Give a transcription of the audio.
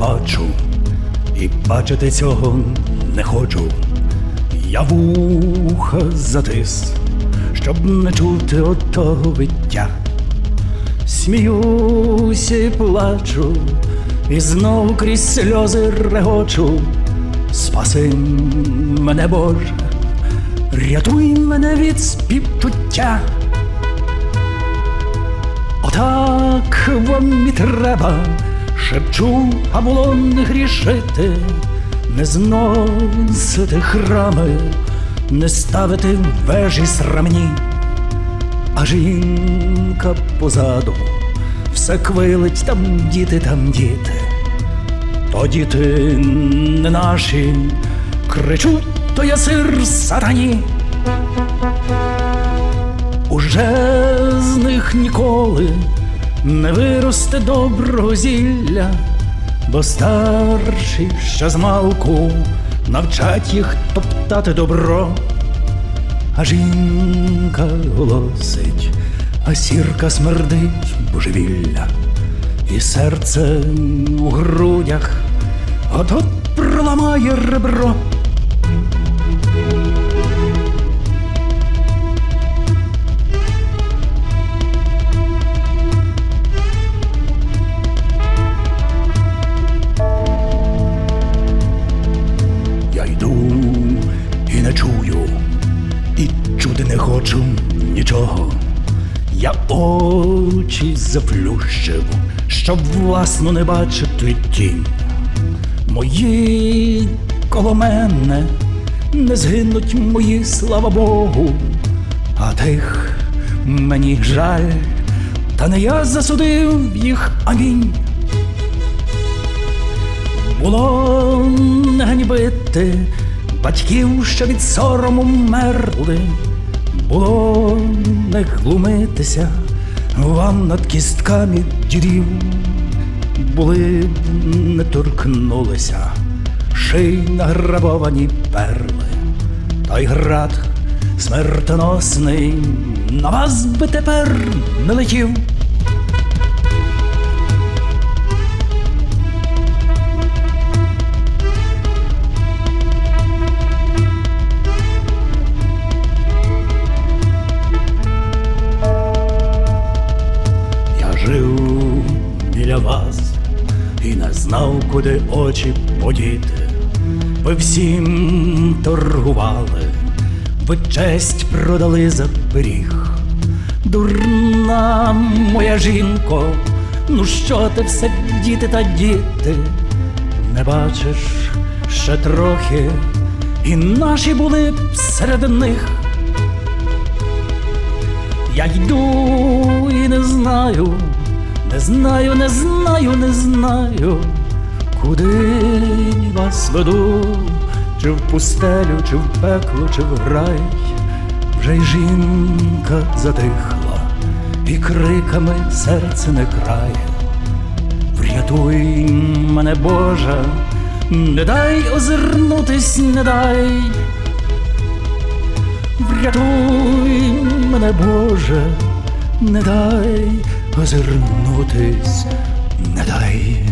бачу, і бачити цього не хочу. Я вуха затис, щоб не чути отого виття. Сміюся і плачу, і знову крізь сльози регочу. Спаси мене, Боже, рятуй мене від співчуття. Отак вам і треба, шепчу, а було не грішити, не зносити храми, не ставити вежі срамні, а жінка позаду, все квилить там діти, там діти, то діти не наші, кричуть, то я сир сатані. Уже з них ніколи не виросте доброго зілля, бо старші ще змалку навчать їх топтати добро, а жінка голосить, а сірка смердить божевілля, і серце у грудях от-от проламає ребро. Чую, і чути не хочу нічого. Я очі заплющив, щоб власно не бачити тінь. Мої коло мене не згинуть мої, слава Богу, а тих мені жаль, та не я засудив їх, амінь. Було не ганьбити батьків, що від сорому мерли, було не глумитися вам над кістками дідів, були б не торкнулися ший награбовані перли, той град смертоносний на вас би тепер не летів. Вас і не знав, куди очі подіти. Ви всім торгували, ви честь продали за пиріг. Дурна моя жінко, ну що ти все діти та діти? Не бачиш ще трохи, і наші були б серед них. Я йду і не знаю, не знаю, не знаю, не знаю, куди вас веду, чи в пустелю, чи в пекло, чи в рай. Вже й жінка затихла, і криками серце не крає. Врятуй мене, Боже, не дай озирнутись, не дай. Врятуй мене, Боже, не дай озирнутись, не дай.